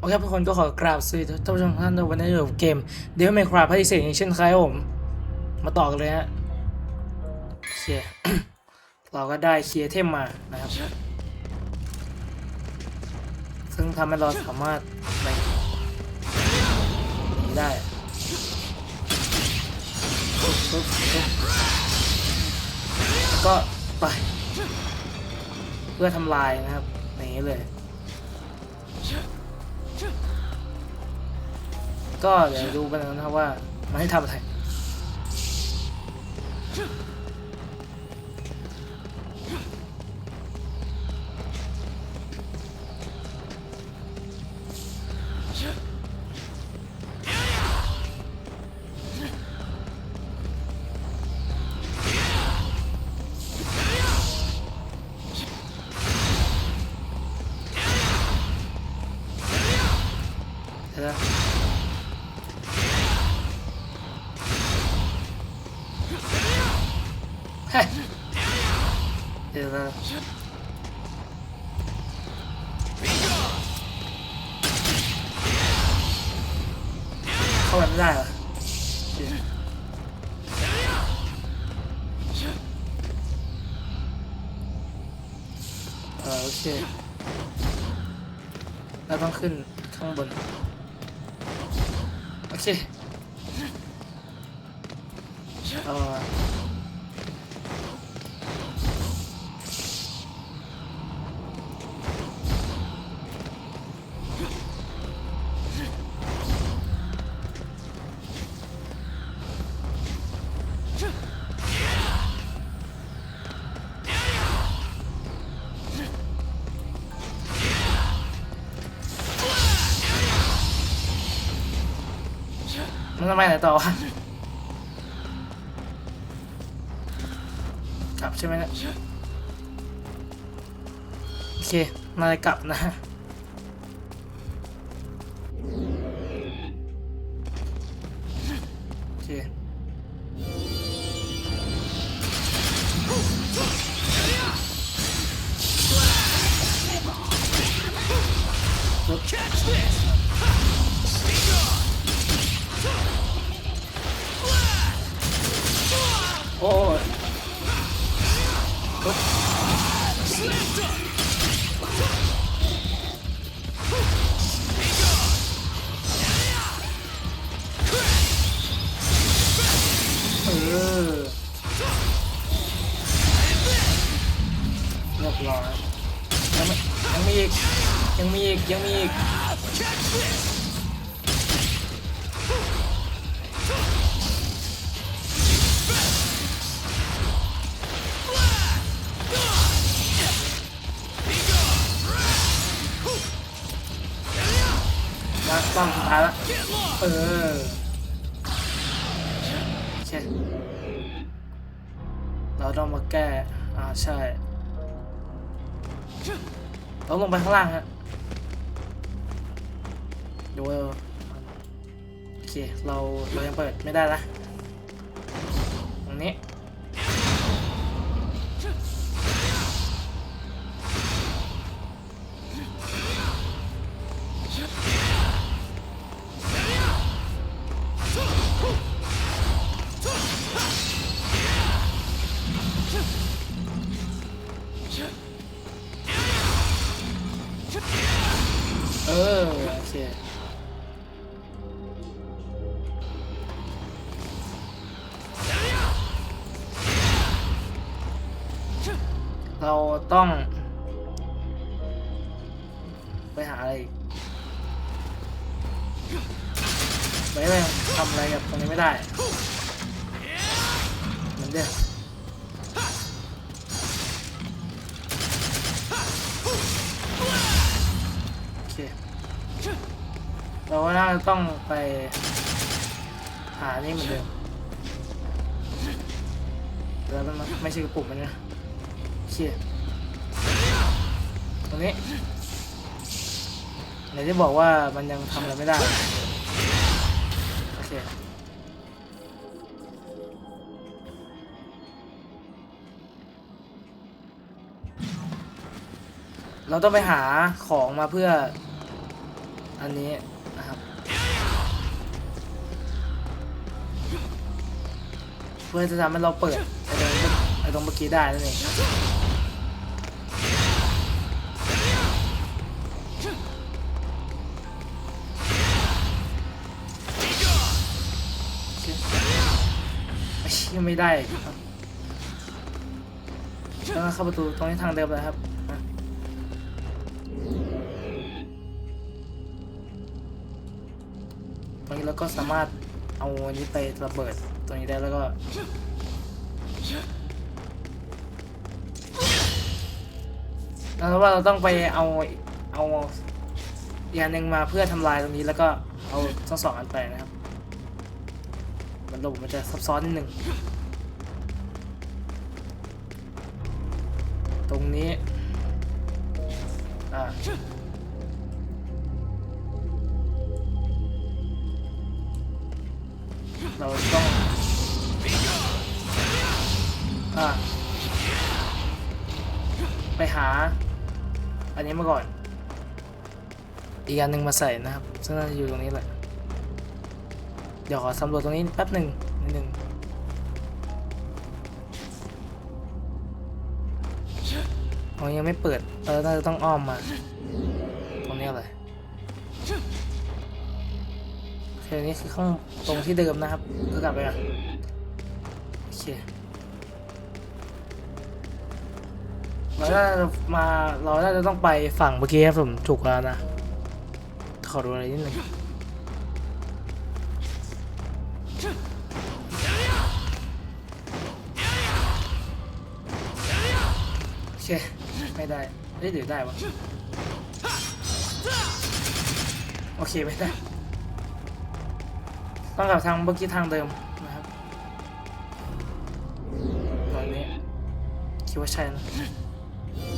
โอเคทุกคนก็ขอกราบสวัสดีท่านผู้ชมท่านวันนี้อยู่กับเกมเดวิลเมคราพาริเศษอย่างเช่นเคยครับผม มาต่อกันเลยฮะโอเคเราก็ได้เคลียร์เทมมานะครับ ซึ่งทำให้เราสามารถไปได้ก็ไป เพื่อทำลายนะครับอย่างนี้เลย ก็เดี๋ยวดูกันนะครับว่ามันให้ทำอะไร เดี๋ยวนะเข้าไปไม่ได้เหรอเออโอเคเราต้องขึ้นข้างบน โอเค จะไมไหนต่อวะกลับใช่ไหมเนี่ยโอเคมาเลยกลับนะ อีก ยังมีอีก มาต้องสุดท้ายละเออโอเคเราต้องมาแก้ อ่า ใช่เราลงไปข้างล่างฮะ ดูว่าโอเค เรา เรายังเปิดไม่ได้ละตรงนี้ ต้อง ไปหาอะไรไม่ได้ทำอะไรกับตรงนี้ไม่ได้เหมือนเดิมโอเคเราว่าน่าจะต้องไปหานี่เหมือนเดิมแล้วมันไม่ใช่กระปุกมันนะโอเคตรง นี้ไหนที่บอกว่ามันยังทำอะไรไม่ได้ โอเค เราต้องไปหาของมาเพื่อ อันนี้นะครับ เพื่อจะทำให้เราเปิดไอ้ตรงไอ้ตรงเมื่อกี้ได้นั่นเอง ไอ้เชี่ยไม่ได้ครับแล้วเข้าประตูตรงนี้ทางเดิมเลยครับตรงนี้เราก็สามารถเอาอันนี้ไประเบิดตรงนี้ได้แล้วก็แล้วว่าเราต้องไปเอาเอาอีกอันหนึ่งมาเพื่อทำลายตรงนี้แล้วก็เอาทั้งสองอันไปนะครับ ระบบมันจะซับซ้อนนิดหนึ่ง ตรงนี้ อ่าเราต้องอ่าไปหา อันนี้มาก่อน อีกอันหนึ่งมาใส่นะครับ ซึ่งน่าจะอยู่ตรงนี้แหละ เดี๋ยวขอสำรวจตรงนี้แป๊บหนึ่งนิดหนึ่งอ๋อยังไม่เปิดเราน่าจะต้องอ้อมมา ตรงนี้เลยโอเคนี่คือข้างตรงที่เดิมนะครับก็กลับไปอะโอเคเราน่าจะมาเราน่าจะต้องไปฝั่งเมื่อกี้ครับผมถูกแล้วนะขอดูอะไรนิดหนึ่ง โอเคไม่ได้เอ้ยหรือได้วะโอเคไม่ได้ต้องกลับทางเมื่อกี้ทางเดิมนะครับตอนนี้คิดว่าใช่นะ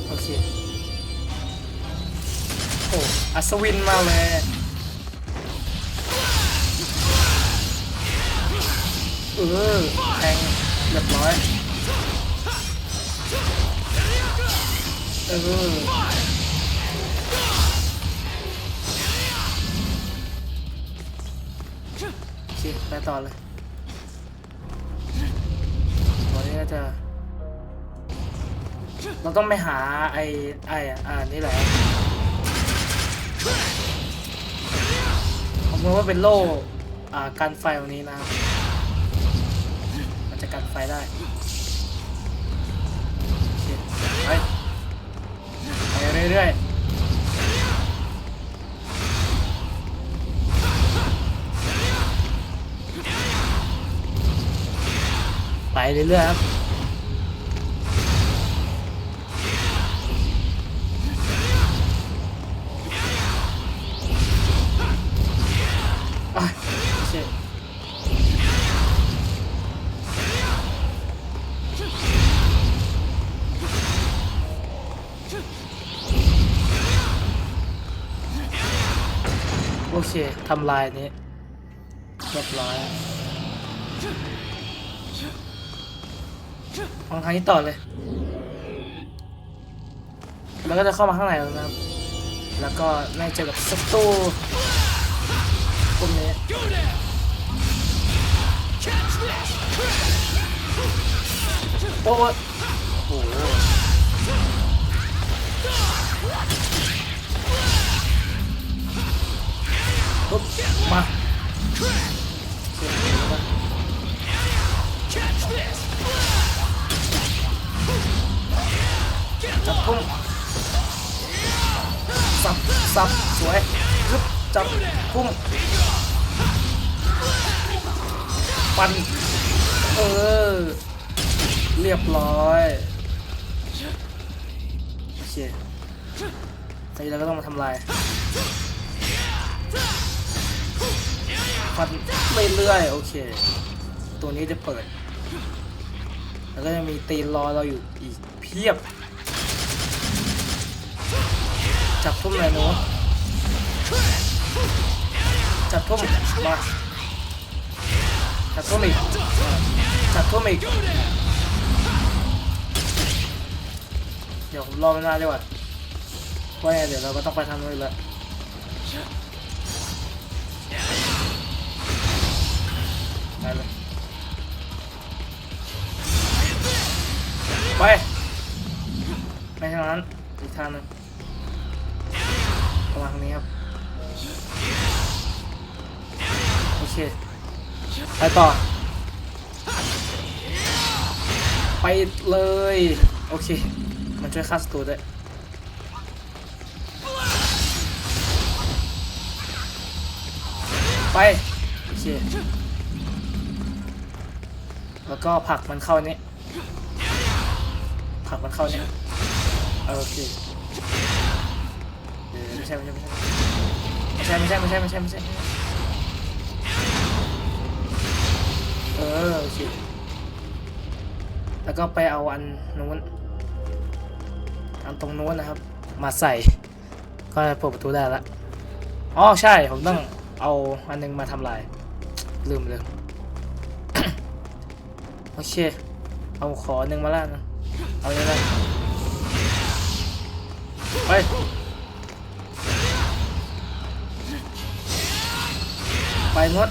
โอเคโอ้อัศวินมาเลยเออแทงเรียบร้อย เออโอเคไปต่อเลยตอนนี้ก็จะ เราต้องไปหาไอ้ไอ้อ่านี่แหละผมรู้ว่าเป็นโล่อ่ากันไฟตรงนี้นะครับมันจะกันไฟได้ เรื่อยๆ ไปเรื่อยๆครับอะ เคทำลายนี้เรียบร้อยมองทางนี้ต่อเลย แล้วก็จะเข้ามาข้างในแล้วนะครับ แล้วก็น่าจะเจอกับศัตรูพวกนี้ยโอ้โห ปุ๊บมาจับพุ่งสับสับสวยยึบจับพุ่งปันเออ เรียบร้อยโอเคทีนี้เราก็ต้องมาทำลาย ฟันเรื่อยๆโอเค ตัวนี้จะเปิด แล้วก็จะมีตีนรอเราอยู่อีกเพียบ จับทุ่มเลยหนูจับทุ่มมาจับทุ่มอีกจับทุ่มอีกเดี๋ยวผมรอเวลาดีกว่าว่าไงเดี๋ยวเราก็ต้องไปทำนู่นแล้ว ได้ไป ไปทางนั้นอีกทางนึงระวังนี้ครับ โอเค ไปต่อ ไปเลย โอเค มันช่วยฆ่าศัตรูได้ไปโอเค แล้วก็ผักมันเข้าเนี้ยผักมันเข้าเนี้ยโอเคไม่ใช่ไม่ใช่ไม่ใช่ไม่ใช่ไม่ใช่ไม่ใช่ไม่ใช่เออโอเคแล้วก็ไปเอาอันนู้นอันตรงนู้นนะครับ มาใส่ ก็เปิดประตูได้ละอ๋อใช่ผมต้องเอาอันนึงมาทำลาย ลืมเลย โอเค เอาขอหนึ่งมาแล้วนะเอาอย่างนั้นไปไปงด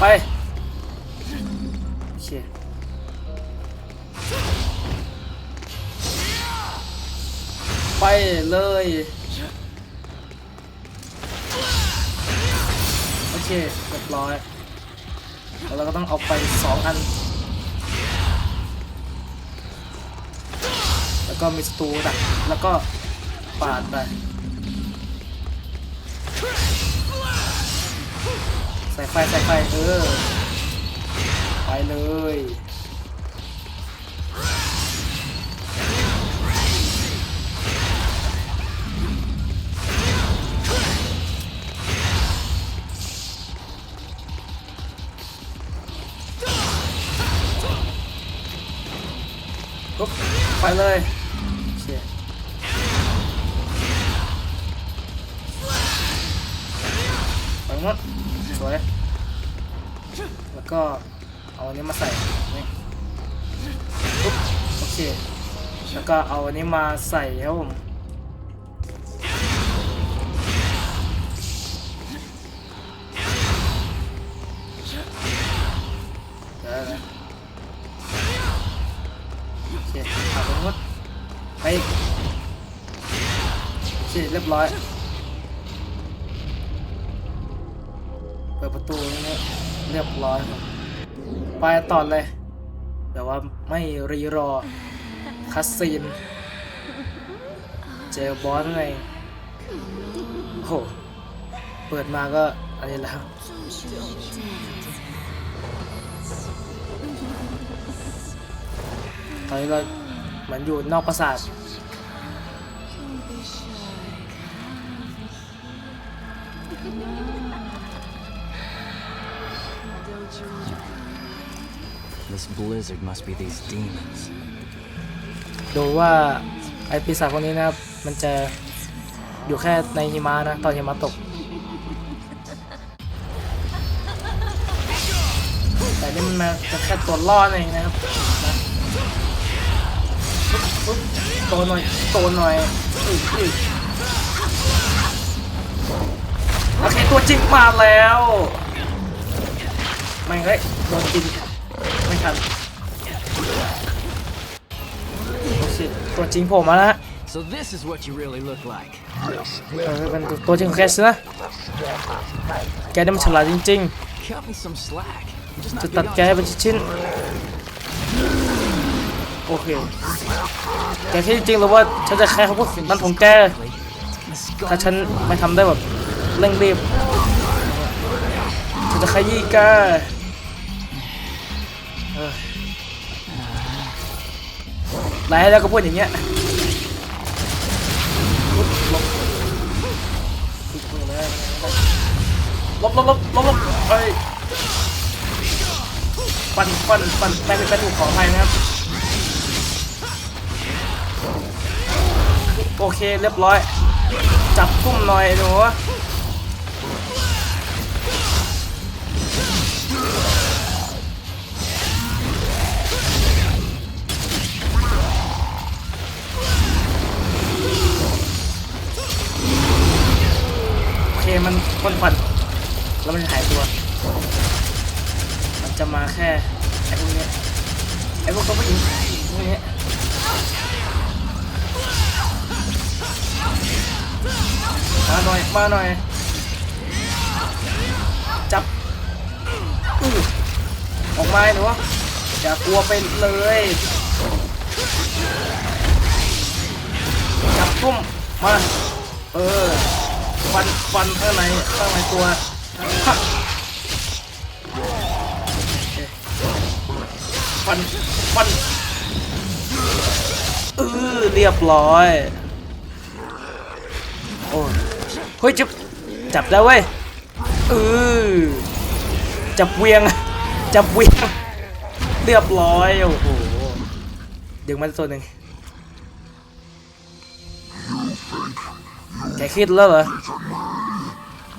ไปโอเคไปเลย เคเรียบร้อย แล้วเราก็ต้องเอาไปสองอัน แล้วก็มีสตูดักแล้วก็ปาดไปใส่ไฟใส่ไฟเออไปเลย ไปเลยไปหมดสวยแล้วก็เอาอันนี้มาใส่นี่โอเคแล้วก็เอาอันนี้มาใส่ครับผม ไปอีกโอเรียบร้อย เปิดประตูนี้เรียบร้อยครับไปต่อเลยแบบว่าไม่รีรอคัสซีน เจอบอสไงโอ้โห เปิดมาก็อันนี้แล้วตอนนี้เราเหมือนอยู่นอกปราสาท This blizzard must be these demons. ดูว่าไอปีศาจพวกนี้นะครับมันจะอยู่แค่ในหิมะนะ ตอนหิมะตก แต่นี่มันมาแค่ตัวล่อเองนะครับโตหน่อยโตหน่อยอึกอึก โอเคตัวจริงมาแล้วไม่เฮ้ยโดนกินไม่ทันโอเคตัวจริงโผล่มาแล้วฮะ So this is what you really look like. เออเป็นตัวจริงของแคสนะแกนี่มันฉลาดจริง Cut me some slack. I'm just ๆ not จะ big ตัด on แกให้เป็นชิ้นๆ โอเค แกคิดจริงๆหรือว่าฉันจะแค่เขาพูดนั้นของแก It's gonna ถ้า scar ฉันไม่ทำได้แบบ เร่งรีบจะขยี้กเออไล่แล้วก็พูดอย่างเงี้ยลบลบลบลบลบเอ้ยฟันฟันฟันแม่เป็นแม่ถูกขออภัยนะครับ โอเคเรียบร้อย จับกุ้มหน่อยหนู มาหน่อย จับออออกมาหนูอย่ากลัวไปเลยจับทุ่มมาเออฟันฟันข้างในข้างในตัวฟันฟันเออเรียบร้อยโอ้ เฮ้ยจับจับได้เว้ยเออจับเวียง จับเวียง เรียบร้อยโอ้โหดึงมาตัวหนึ่งแกคิดแล้วเหรอ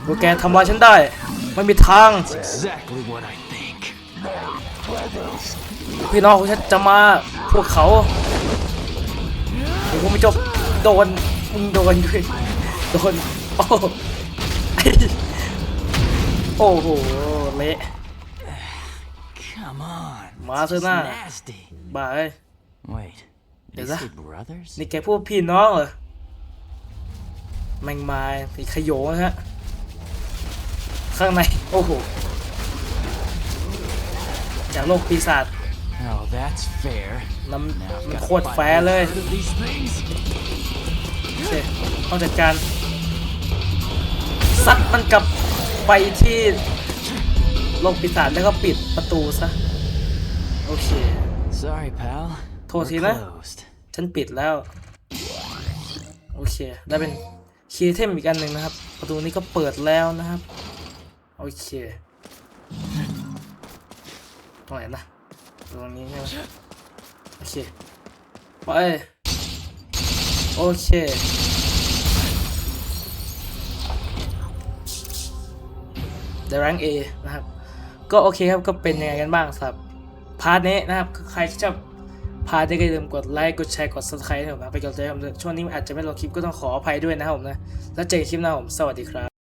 ว่าแกทำลายฉันได้ ไม่มีทาง Exactly what I think. พี่น้องของฉันจะมาพวกเขาเดี๋ยวกูไม่จบโดนมึงโดนด้วยโดน โอ้ไอ้โอ้โหเละ Come on. Mà it's thôi just na. nasty. บ้าเอ้ย Wait. They Is that- say brothers? นี่แกพูดพี่น้องเหรอแมงมาอีขโยงนะฮะ ข้างใน โอ้โห จากโลกปีศาจ Oh, that's fair. น้ำ Now I've มัน got โค to ตร fight แฟร์เลย both of these things. โอเคต้องจัดการ ซัดมันกลับไปที่โลกปีศาจแล้วก็ปิดประตูซะ โอเค Sorry, pal. Thôi We're thì đấy. closed. ฉันปิดแล้ว โอเค ได้เป็นคีย์เทมอีกอันหนึ่งนะครับ ประตูนี้ก็เปิดแล้วนะครับ โอเค ตรงไหนนะ ตรงนี้ใช่ไหมโอเค ไป โอเค The Rank A นะครับ ก็โอเคครับ ก็เป็นยังไงกันบ้างสำหรับพาร์ทนี้นะครับ ใครที่ชอบพาร์ทนี้ก็อย่าลืมกดไลค์กดแชร์กด subscribe ให้ผมนะไปกดใจผมด้วยช่วงนี้อาจจะไม่ลงคลิปก็ต้องขออภัยด้วยนะครับผมนะ แล้วเจอกันคลิปหน้าผม สวัสดีครับ